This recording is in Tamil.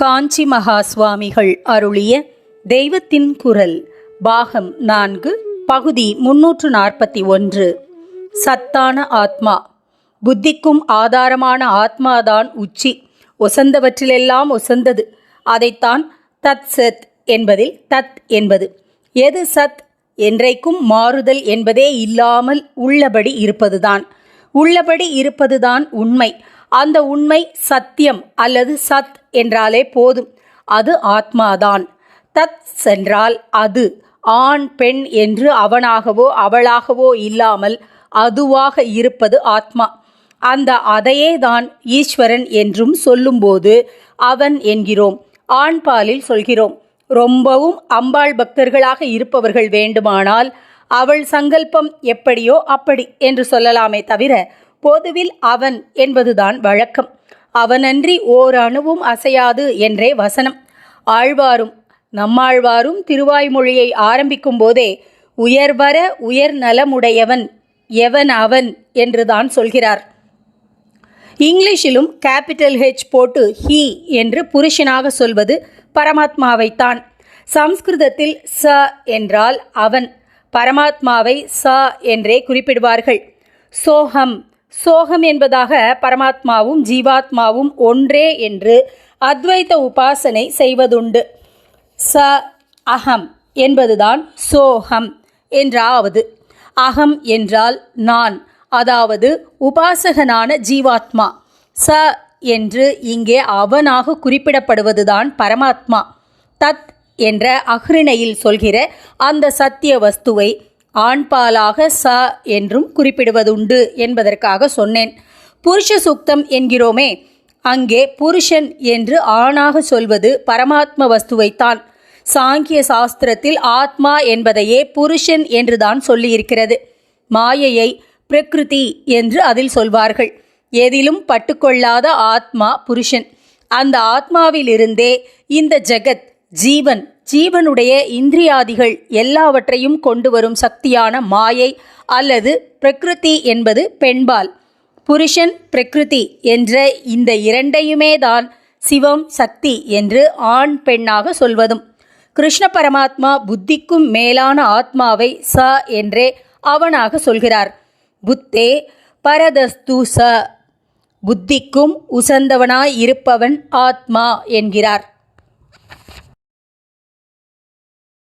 காஞ்சி மகா சுவாமிகள் அருளிய தெய்வத்தின் குரல் பாகம் நான்கு பகுதி முன்னூற்று நாற்பத்தி ஒன்று. சத்தான ஆத்மா. புத்திக்கும் ஆதாரமான ஆத்மாதான் உச்சி. ஒசந்தவற்றிலெல்லாம் ஒசந்தது. அதைத்தான் தத் சத் என்பதில் தத் என்பது. எது சத்? என்றைக்கும் மாறுதல் என்பதே இல்லாமல் உள்ளபடி இருப்பதுதான். உள்ளபடி இருப்பதுதான் உண்மை. அந்த உண்மை சத்தியம் அல்லது சத் என்றாலே போதும். அது ஆத்மாதான். தத் சென்றால் அது ஆண் பெண் என்று அவனாகவோ அவளாகவோ இல்லாமல் அதுவாக இருப்பது ஆத்மா. அந்த அதையே தான் ஈஸ்வரன் என்றும் சொல்லும்போது அவன் என்கிறோம். ஆண் பாலில் சொல்கிறோம் ரொம்பவும் அம்பாள் பக்தர்களாக இருப்பவர்கள் வேண்டுமானால் அவள் சங்கல்பம் எப்படியோ அப்படி என்று சொல்லலாமே தவிர பொதுவில் அவன் என்பதுதான் வழக்கம். அவனன்றி ஓர் அணுவும் அசையாது என்றே வசனம். ஆழ்வாரும் நம்மாழ்வாரும் திருவாய்மொழியை ஆரம்பிக்கும் போதே உயர்வர உயர் நலமுடையவன் எவன் அவன் என்றுதான் சொல்கிறார். இங்கிலீஷிலும் கேபிட்டல் ஹெச் போட்டு ஹீ என்று புருஷனாக சொல்வது பரமாத்மாவைத்தான். சம்ஸ்கிருதத்தில் ச என்றால் அவன். பரமாத்மாவை ச என்றே குறிப்பிடுவார்கள். சோஹம் சோகம் என்பதாக பரமாத்மாவும் ஜீவாத்மாவும் ஒன்றே என்று அத்வைத உபாசனை செய்வதுண்டு. ச அகம் என்பதுதான் சோகம் என்றாவது. அகம் என்றால் நான் அதாவது உபாசகனான ஜீவாத்மா. ச என்று இங்கே அவனாக குறிப்பிடப்படுவதுதான் பரமாத்மா. தத் என்ற அஹ்ரிணையில் சொல்கிற அந்த சத்திய வஸ்துவை ஆண்பாலாக ச என்றும் குறிப்பிடுவதுண்டு என்பதற்காக சொன்னேன். புருஷ சுக்தம் என்கிறோமே அங்கே புருஷன் என்று ஆணாக சொல்வது பரமாத்ம வஸ்துவைத்தான். சாங்கிய சாஸ்திரத்தில் ஆத்மா என்பதையே புருஷன் என்றுதான் சொல்லியிருக்கிறது. மாயையை பிரகிருதி என்று அதில் சொல்வார்கள். எதிலும் பட்டுக்கொள்ளாத ஆத்மா புருஷன். அந்த ஆத்மாவிலிருந்தே இந்த ஜெகத் ஜீவன் ஜீவனுடைய இந்திரியாதிகள் எல்லாவற்றையும் கொண்டு வரும் சக்தியான மாயை அல்லது பிரகிருதி என்பது பெண்பால். புருஷன் பிரகிருதி என்ற இந்த இரண்டையுமே தான் சிவம் சக்தி என்று ஆண் பெண்ணாக சொல்வதும். கிருஷ்ண பரமாத்மா புத்திக்கும் மேலான ஆத்மாவை ச என்றே அவனாக சொல்கிறார். புத்தே பரதஸ்து ச. புத்திக்கும் உசந்தவனாய் இருப்பவன் ஆத்மா என்கிறார்.